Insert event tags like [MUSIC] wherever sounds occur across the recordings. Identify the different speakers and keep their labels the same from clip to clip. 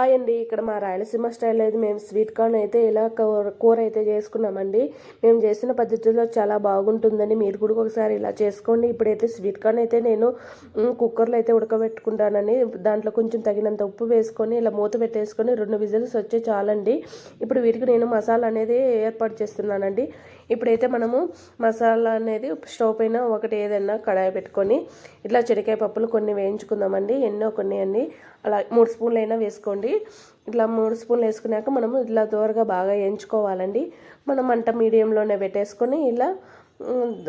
Speaker 1: Hi అండి ఇక్కడ మా రాయలసీమ స్టైల్ అయితే మేము స్వీట్ కార్న్ అయితే ఇలా కూర- కూర అయితే చేసుకున్నామండి. మేము చేసిన పద్ధతిలో చాలా బాగుంటుందని మీరు కూడా ఒకసారి ఇలా చేసుకోండి. ఇప్పుడైతే స్వీట్ కార్న్ అయితే నేను కుక్కర్లో అయితే ఉడకబెట్టుకుంటానని దాంట్లో కొంచెం తగినంత ఉప్పు వేసుకొని ఇలా మూత పెట్టేసుకొని రెండు విజిల్స్ వచ్చే చాలండి. ఇప్పుడు వీటికి నేను మసాలా అనేది ఏర్పాటు చేస్తున్నానండి. ఇప్పుడైతే మనము మసాలా అనేది స్టవ్ పైన ఒకటి ఏదైనా కడాయి పెట్టుకొని ఇట్లా చెనక్కాయ పప్పులు కొన్ని వేయించుకుందామండి. ఎన్నో కొన్ని అన్ని అలా మూడు స్పూన్లు అయినా వేసుకోండి. ఇట్లా మూడు స్పూన్లు వేసుకున్నాక మనము ఇట్లా దోరగా బాగా వేయించుకోవాలండి. మనం మంట మీడియంలోనే పెట్టేసుకొని ఇలా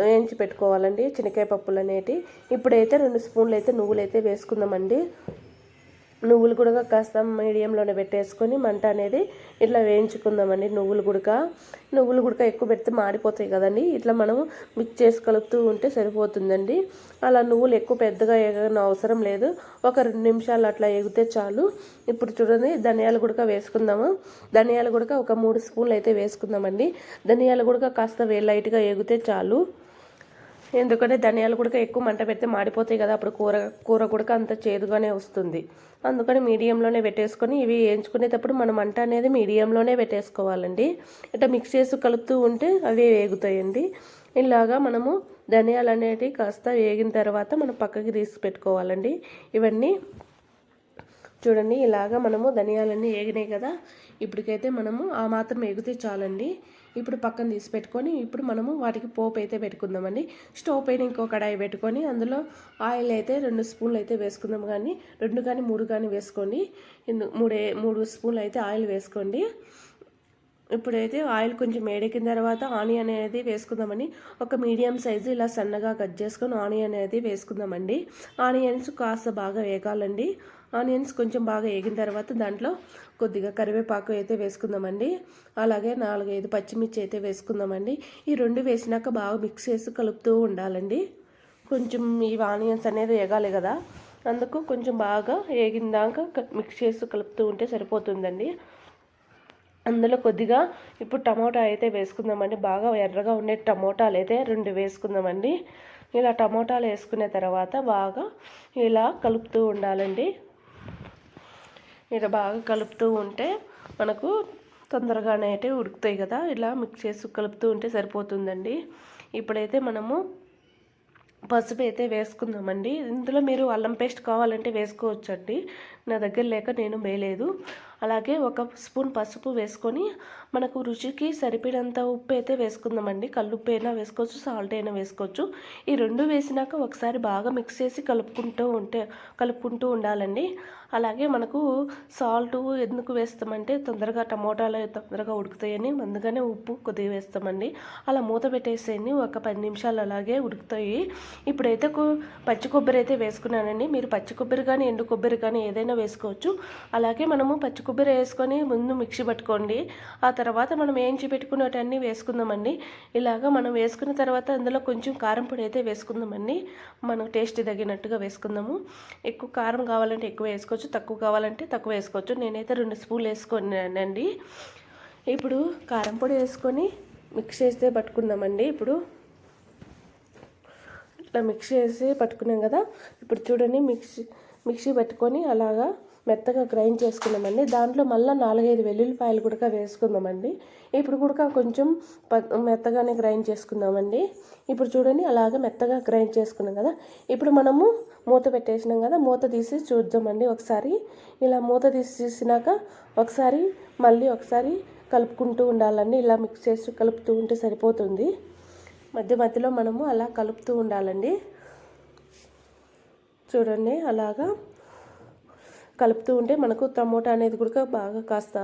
Speaker 1: వేయించి పెట్టుకోవాలండి. చెనక్కాయ పప్పులు అనేటి ఇప్పుడైతే రెండు స్పూన్లు అయితే నువ్వులు అయితే వేసుకుందామండి. నువ్వులు కూడా కాస్త మీడియంలోనే పెట్టేసుకొని మంట అనేది ఇట్లా వేయించుకుందామండి. నువ్వులు గుడక. నువ్వులు గుడక ఎక్కువ పెడితే మాడిపోతాయి కదండి. ఇట్లా మనము మిక్స్ చేసి కలుపుతూ ఉంటే సరిపోతుందండి. అలా నువ్వులు ఎక్కువ పెద్దగా ఎగన అవసరం లేదు. ఒక రెండు నిమిషాలు అట్లా ఎగితే చాలు. ఇప్పుడు చూడండి ధనియాల గుడక వేసుకుందాము. ధనియాలు గుడక ఒక మూడు స్పూన్లు అయితే వేసుకుందామండి. ధనియాలు గుడక కాస్త వే లైట్గా ఎగితే చాలు. ఎందుకంటే ధనియాలు కూడా ఎక్కువ మంట పెడితే మాడిపోతాయి కదా అప్పుడు కూర కూర కూడా అంత చేదుగానే వస్తుంది. అందుకని మీడియంలోనే పెట్టేసుకొని ఇవి వేయించుకునేటప్పుడు మన మంట అనేది మీడియంలోనే పెట్టేసుకోవాలండి. ఇట్లా మిక్స్ చేసి కలుపుతూ ఉంటే అవి వేగుతాయండి. ఇలాగా మనము ధనియాలు అనేవి కాస్త వేగిన తర్వాత మనం పక్కకి తీసి పెట్టుకోవాలండి. ఇవన్నీ చూడండి ఇలాగా మనము ధనియాలన్నీ వేగినాయి కదా ఇప్పటికైతే మనము ఆ మాత్రం ఎగితే చాలండి. ఇప్పుడు పక్కన తీసి పెట్టుకొని ఇప్పుడు మనము వాటికి పోపు అయితే పెట్టుకుందామండి. స్టవ్ పైన ఇంకో కడాయి పెట్టుకొని అందులో ఆయిల్ అయితే రెండు స్పూన్లు అయితే వేసుకుందాం కానీ రెండు కానీ మూడు కానీ వేసుకోండి. మూడే మూడు స్పూన్లు అయితే ఆయిల్ వేసుకోండి. ఇప్పుడైతే ఆయిల్ కొంచెం వేడెక్కిన తర్వాత ఆనియన్ అనేది వేసుకుందామని ఒక మీడియం సైజు ఇలా సన్నగా కట్ చేసుకొని ఆనియన్ అనేది వేసుకుందామండి. ఆనియన్స్ కాస్త బాగా వేగాలండి. ఆనియన్స్ కొంచెం బాగా వేగిన తర్వాత దాంట్లో కొద్దిగా కరివేపాకు అయితే వేసుకుందామండి. అలాగే నాలుగైదు పచ్చిమిర్చి అయితే వేసుకుందామండి. ఈ రెండు వేసినాక బాగా మిక్స్ చేసి కలుపుతూ ఉండాలండి. కొంచెం ఈ ఆనియన్స్ అనేది వేగాలి కదా. అందుకు కొంచెం బాగా వేగిందాక మిక్స్ చేసి కలుపుతూ ఉంటే సరిపోతుందండి. అందులో కొద్దిగా ఇప్పుడు టమోటా అయితే వేసుకుందామండి. బాగా ఎర్రగా ఉండే టమోటాలు అయితే రెండు వేసుకుందామండి. ఇలా టమోటాలు వేసుకునే తర్వాత బాగా ఇలా కలుపుతూ ఉండాలండి. ఇలా బాగా కలుపుతూ ఉంటే మనకు తొందరగానే అయితే ఉడుకుతాయి కదా. ఇలా మిక్స్ చేసి కలుపుతూ ఉంటే సరిపోతుందండి. ఇప్పుడైతే మనము పసుపు అయితే వేసుకుందామండి. ఇందులో మీరు అల్లం పేస్ట్ కావాలంటే వేసుకోవచ్చండి. నా దగ్గర లేక నేను వేయలేదు అలాగే ఒక స్పూన్ పసుపు వేసుకొని మనకు రుచికి సరిపడినంత ఉప్పు అయితే వేసుకుందామండి. కల్లుప్పు అయినా వేసుకోవచ్చు సాల్ట్ అయినా వేసుకోవచ్చు. ఈ రెండు వేసినాక ఒకసారి బాగా మిక్స్ చేసి కలుపుకుంటూ ఉంటే కలుపుకుంటూ ఉండాలండి. అలాగే మనకు సాల్ట్ ఎందుకు వేస్తామంటే తొందరగా టమోటాలు తొందరగా ఉడుకుతాయని అందుకనే ఉప్పు కొద్దిగా వేస్తామండి. అలా మూత పెట్టేసేయండి. ఒక పది నిమిషాలు అలాగే ఉడుకుతాయి. ఇప్పుడైతే పచ్చి కొబ్బరి అయితే వేసుకున్నానండి. మీరు పచ్చి కొబ్బరి కానీ ఎండు కొబ్బరి కానీ ఏదైనా వేసుకోవచ్చు. అలాగే మనము పచ్చి కొబ్బరి వేసుకొని ముందు మిక్సీ పట్టుకోండి. ఆ తర్వాత మనం వేయించి పెట్టుకున్నటన్నీ వేసుకుందామండి. ఇలాగా మనం వేసుకున్న తర్వాత అందులో కొంచెం కారం పొడి అయితే వేసుకుందామండి. మనకు టేస్ట్ తగినట్టుగా వేసుకుందాము. ఎక్కువ కారం కావాలంటే ఎక్కువ వేసుకోవచ్చు. తక్కువ కావాలంటే తక్కువ వేసుకోవచ్చు. నేనైతే రెండు స్పూన్లు వేసుకున్నానండి. ఇప్పుడు కారం పొడి వేసుకొని మిక్స్ చేస్తే పట్టుకుందామండి. ఇప్పుడు ఇట్లా మిక్స్ చేసి పట్టుకున్నాం కదా. ఇప్పుడు చూడండి మిక్సీ మిక్సీ పెట్టుకొని అలాగా మెత్తగా గ్రైండ్ చేసుకున్నామండి. దాంట్లో మళ్ళీ నాలుగైదు వెల్లుల్లిపాయలు కూడా వేసుకుందామండి. ఇప్పుడు కూడా కొంచెం ప- మెత్తగానే గ్రైండ్ చేసుకుందామండి. ఇప్పుడు చూడండి అలాగ మెత్తగా గ్రైండ్ చేసుకున్నాం కదా. ఇప్పుడు మనము మూత పెట్టేసినాం కదా మూత తీసి చూద్దామండి ఒకసారి. ఇలా మూత తీసి చూసినాక ఒకసారి మళ్ళీ ఒకసారి కలుపుకుంటూ ఉండాలండి. ఇలా మిక్స్ చేసి కలుపుతూ ఉంటే సరిపోతుంది. మధ్య మధ్యలో మనము అలా కలుపుతూ ఉండాలండి. చూడండి అలాగా కలుపుతూ ఉంటే మనకు టమోటా అనేది కూడా బాగా కాస్త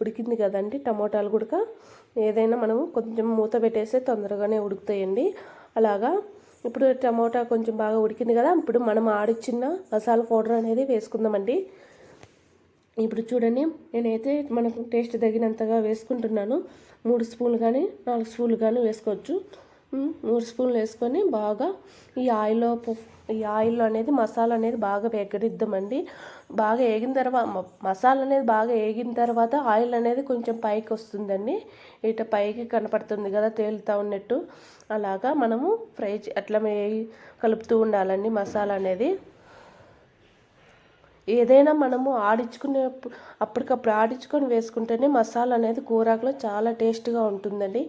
Speaker 1: ఉడికింది కదండి టమోటాలు కూడా ఏదైనా మనము కొంచెం మూత పెట్టేస్తే తొందరగానే ఉడుకుతాయండి. అలాగా ఇప్పుడు టమోటా కొంచెం బాగా ఉడికింది కదా ఇప్పుడు మనం ఆడిచ్చిన మసాలా పౌడర్ అనేది వేసుకుందామండి. ఇప్పుడు చూడండి నేనైతే మనకు టేస్ట్ తగినంతగా వేసుకుంటున్నాను. మూడు స్పూన్లు కానీ నాలుగు స్పూన్లు కానీ వేసుకోవచ్చు. మూడు స్పూన్లు వేసుకొని బాగా ఈ ఆయిల్లో ఈ ఆయిల్లో అనేది మసాలా అనేది బాగా ఎగరిద్దామండి బాగా వేగిన తర్వాత మసాలా అనేది బాగా వేగిన తర్వాత ఆయిల్ అనేది కొంచెం పైకి వస్తుందండి. ఇట పైకి కనపడుతుంది కదా తేలుతూ ఉన్నట్టు. అలాగా మనము ఫ్రై చే- అట్లా కలుపుతూ ఉండాలండి మసాలా అనేది. ఏదైనా మనము ఆడించుకునే అప్పటికప్పుడు ఆడించుకొని వేసుకుంటేనే మసాలా అనేది కూరాకులో చాలా టేస్ట్గా ఉంటుందండి.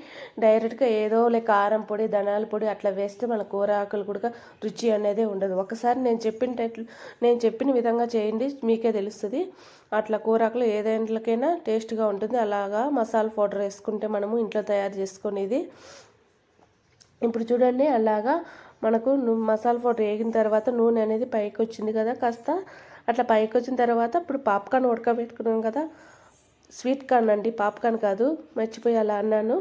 Speaker 1: డైరెక్ట్గా ఏదో లేక కారం పొడి ధనాల పొడి అట్లా వేస్తే మన కూరాకులు కూడా రుచి అనేది ఉండదు. ఒకసారి నేను చెప్పిన నేను చెప్పిన విధంగా చేయండి మీకే తెలుస్తుంది. అట్లా కూరాకులు ఏదైనాకైనా టేస్ట్గా ఉంటుంది. అలాగా మసాలా పౌడర్ వేసుకుంటే మనము ఇంట్లో తయారు చేసుకునేది. ఇప్పుడు చూడండి అలాగా మనకు మసాలా పౌడర్ వేగిన తర్వాత నూనె అనేది పైకి వచ్చింది కదా కాస్త అట్లా పైకి వచ్చిన తర్వాత ఇప్పుడు పాప్కార్న్ ఉడకబెట్టుకున్నాం కదా. స్వీట్ కార్న్ అండి పాప్కార్న్ కాదు. మర్చిపోయి అలా అన్నాను.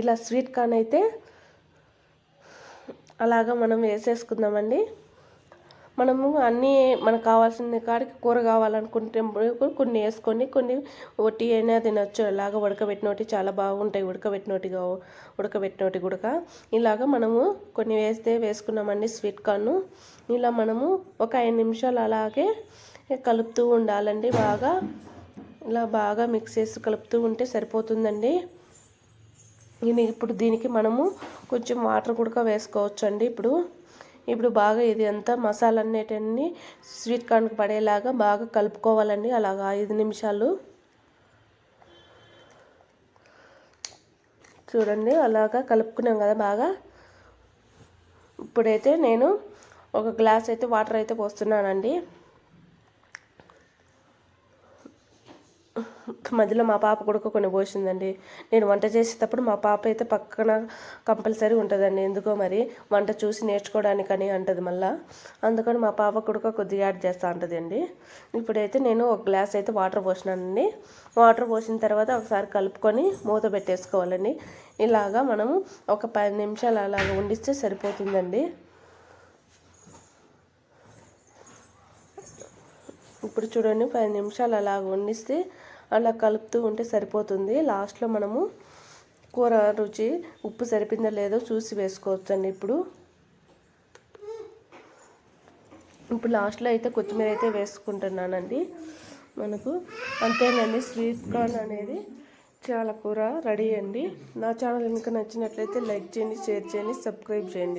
Speaker 1: ఇలా స్వీట్ కార్న్ అయితే అలాగా మనం వేసేసుకుందామండి. మనము అన్నీ మనకు కావాల్సిన కాడికి కూర కావాలనుకుంటే కొన్ని వేసుకొని కొన్ని ఒట్టి అయినా తినొచ్చు. అలాగా ఉడకబెట్టినోటి చాలా బాగుంటాయి. ఉడకబెట్టినోటిగా ఉడకబెట్టినోటి గుడక. ఇలాగ మనము కొన్ని వేస్తే వేసుకున్నామండి స్వీట్ కార్న్. ఇలా మనము ఒక ఐదు నిమిషాలు అలాగే కలుపుతూ ఉండాలండి బాగా. ఇలా బాగా మిక్స్ చేసి కలుపుతూ ఉంటే సరిపోతుందండి. ఇది ఇప్పుడు దీనికి మనము కొంచెం వాటర్ కూడా వేసుకోవచ్చు అండి ఇప్పుడు. ఇప్పుడు బాగా ఇది అంతా మసాలా అన్నిటిని స్వీట్ కార్న్కి పడేలాగా బాగా కలుపుకోవాలండి అలాగా ఐదు నిమిషాలు. చూడండి అలాగా కలుపుకున్నాం కదా బాగా. ఇప్పుడైతే నేను ఒక గ్లాస్ అయితే వాటర్ అయితే పోస్తున్నానండి. [LAUGHS] మధ్యలో మా పాప కూడా కొన్ని పోసిందండి. నేను వంట చేసేటప్పుడు మా పాప అయితే పక్కన కంపల్సరీ ఉంటుందండి. ఎందుకో మరి వంట చూసి నేర్చుకోవడానికని అంటది మళ్ళీ. అందుకని మా పాప కూడా కొద్దిగా యాడ్ చేస్తూ ఉంటుంది అండి ఇప్పుడైతే నేను ఒక గ్లాస్ అయితే వాటర్ పోసినానండి. వాటర్ పోసిన తర్వాత ఒకసారి కలుపుకొని మూత పెట్టేసుకోవాలండి. ఇలాగా మనము ఒక పది నిమిషాలు అలాగ వండిస్తే సరిపోతుందండి. ఇప్పుడు చూడండి పది నిమిషాలు అలా వండిస్తే అలా కలుపుతూ ఉంటే సరిపోతుంది. లాస్ట్లో మనము కూర రుచి ఉప్పు సరిపోయిందో లేదో చూసి వేసుకోవచ్చండి ఇప్పుడు. ఇప్పుడు లాస్ట్లో అయితే కొత్తిమీర అయితే వేసుకుంటున్నానండి. మనకు అంతేనండి స్వీట్ కార్న్ అనేది చాలా కూర రెడీ అండి. నా ఛానల్ ఇంకా నచ్చినట్లయితే లైక్ చేయండి షేర్ చేయండి సబ్స్క్రైబ్ చేయండి.